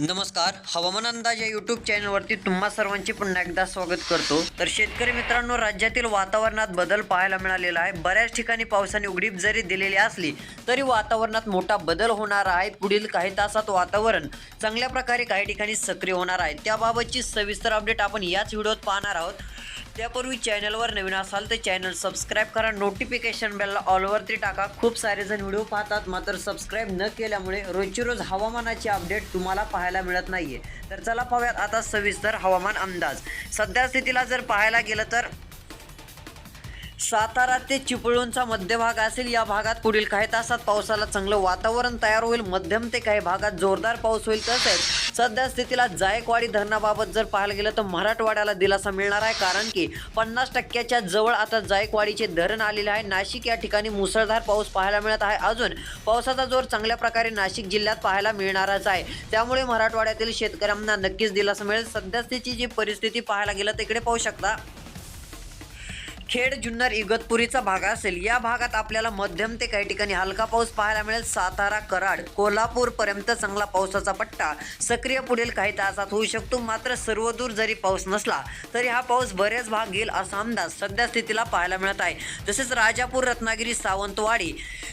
नमस्कार हवामान अंदाज या यूट्यूब चॅनलवरती तुम्हा सर्वांचे पुन्हा एकदा स्वागत करतो. तर शेतकरी मित्रांनो राज्यातील वातावरणात बदल पाहायला मिळालेला आहे. बऱ्याच ठिकाणी पावसाने उघडीप जरी दिलेली असली तरी वातावरणात मोठा बदल होणार आहे. पुढील काही तासात वातावरण चांगल्या प्रकारे काही ठिकाणी सक्रिय होणार आहे. त्याबाबतची सविस्तर अपडेट आपण याच व्हिडिओत पाहणार आहोत. त्यापूर्वी चॅनलवर नवीन असाल तर चॅनल सबस्क्राईब करा. नोटिफिकेशन बेलला ऑलवरती टाका. खूप सारे जण व्हिडिओ पाहतात मात्र सबस्क्राईब न केल्यामुळे रोजची रोज हवामानाची अपडेट तुम्हाला पाहायला मिळत नाहीये. तर चला पाहूयात आता सविस्तर हवामान अंदाज. सध्या स्थितीला जर पाहायला गेलं तर सातारा ते चिपळूणचा मध्यभाग असेल या भागात पुढील काही तासात पावसाला चांगलं वातावरण तयार होईल. मध्यम ते काही भागात जोरदार पाऊस होईल तसेच सध्या स्थितीला जायकवाडी धरणाबाबत जर पाहायला गेलं तर मराठवाड्याला दिलासा मिळणार आहे. कारण की पन्नास टक्क्याच्या जवळ आता जायकवाडीचे धरण आलेले आहे. नाशिक या ठिकाणी मुसळधार पाऊस पाहायला मिळत आहे. अजून पावसाचा जोर चांगल्या प्रकारे नाशिक जिल्ह्यात पाहायला मिळणारच आहे. त्यामुळे मराठवाड्यातील शेतकऱ्यांना नक्कीच दिलासा मिळेल. सध्यास्थितीची जी परिस्थिती पाहायला गेलं तिकडे पाहू शकता. खेड जुन्नर इगतपुरीचा भाग असेल. या भागात आपल्याला मध्यम ते काही ठिकाणी हलका पाऊस पाहायला मिळेल. सातारा कराड कोल्हापूर पर्यंत चांगला पावसाचा पट्टा सक्रिय पुढील काही तासात होऊ शकतो. मात्र सर्वदूर जरी पाऊस नसला तरी हा पाऊस बरेच भाग घेईल असा अंदाज सध्या स्थितीला पाहायला मिळत आहे. तसेच राजापूर रत्नागिरी सावंतवाडी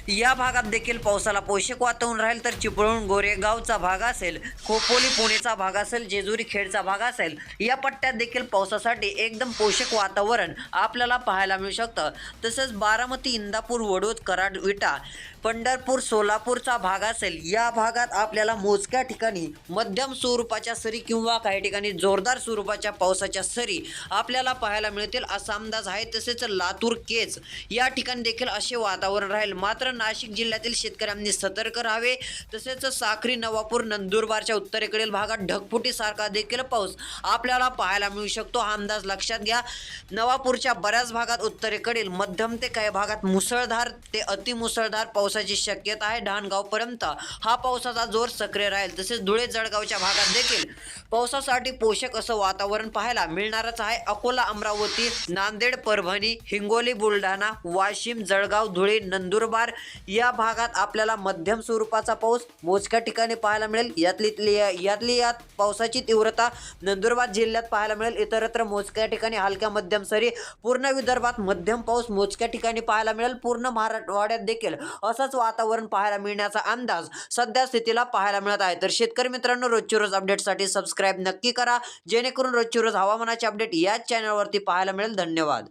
या भागात देखील पावसाला पोषक वातावरण राहील. तर चिपळूण गोरेगावचा भाग असेल खोपोली पुणेचा भाग असेल जेजुरी खेडचा भाग असेल या पट्ट्यात देखील पावसासाठी एकदम पोषक वातावरण आपल्याला पाहायला मिळू शकतं. तसंच बारामती इंदापूर वडोद कराड विटा पंढरपूर सोलापूरचा भाग असेल या भागात आपल्याला मोजक्या ठिकाणी मध्यम स्वरूपाच्या सरी किंवा काही ठिकाणी जोरदार स्वरूपाच्या पावसाच्या सरी आपल्याला पाहायला मिळतील. असा अंदाज आहे. तसेच लातूर केज या ठिकाणी देखील असे वातावरण राहील. मात्र नाशिक जिल्ह्यातील शेतकऱ्यांनी सतर्क राहावे. तसेच साखरी नवापूर नंदुरबारच्या उत्तरेकडील भागात ढगफुटीसारखा देखील पाऊस आपल्याला पाहायला मिळू शकतो. हा अंदाज लक्षात घ्या. नवापूरच्या बऱ्याच भागात उत्तरेकडील मध्यम ते काही भागात मुसळधार ते अतिमुसळधार पावसाची शक्यता आहे. डहाणगावपर्यंत हा पावसाचा जोर सक्रिय राहील. तसेच धुळे जळगावच्या भागात देखील पावसासाठी पोषक असं वातावरण पाहायला मिळणारच आहे. अकोला अमरावती नांदेड परभणी हिंगोली बुलढाणा वाशिम जळगाव धुळे नंदुरबार या भागात आपल्याला मध्यम स्वरूपाचा पाऊस मोजक्या ठिकाणी पाहायला मिळेल. यातली यातली यात पावसाची तीव्रता नंदुरबार जिल्ह्यात पाहायला मिळेल. इतरत्र मोजक्या ठिकाणी हलक्या मध्यम सरी पूर्ण विदर्भात मध्यम पाऊस मोजक्या ठिकाणी पाहायला मिळेल. पूर्ण मराठवाड्यात देखील असंच वातावरण पाहायला मिळण्याचा अंदाज सध्या स्थितीला पाहायला मिळत आहे. तर शेतकरी मित्रांनो रोजची रोज अपडेटसाठी सबस्क्राईब नक्की करा. जेणेकरून रोजची रोज हवामानाचे अपडेट याच चॅनलवरती पाहायला मिळेल. धन्यवाद.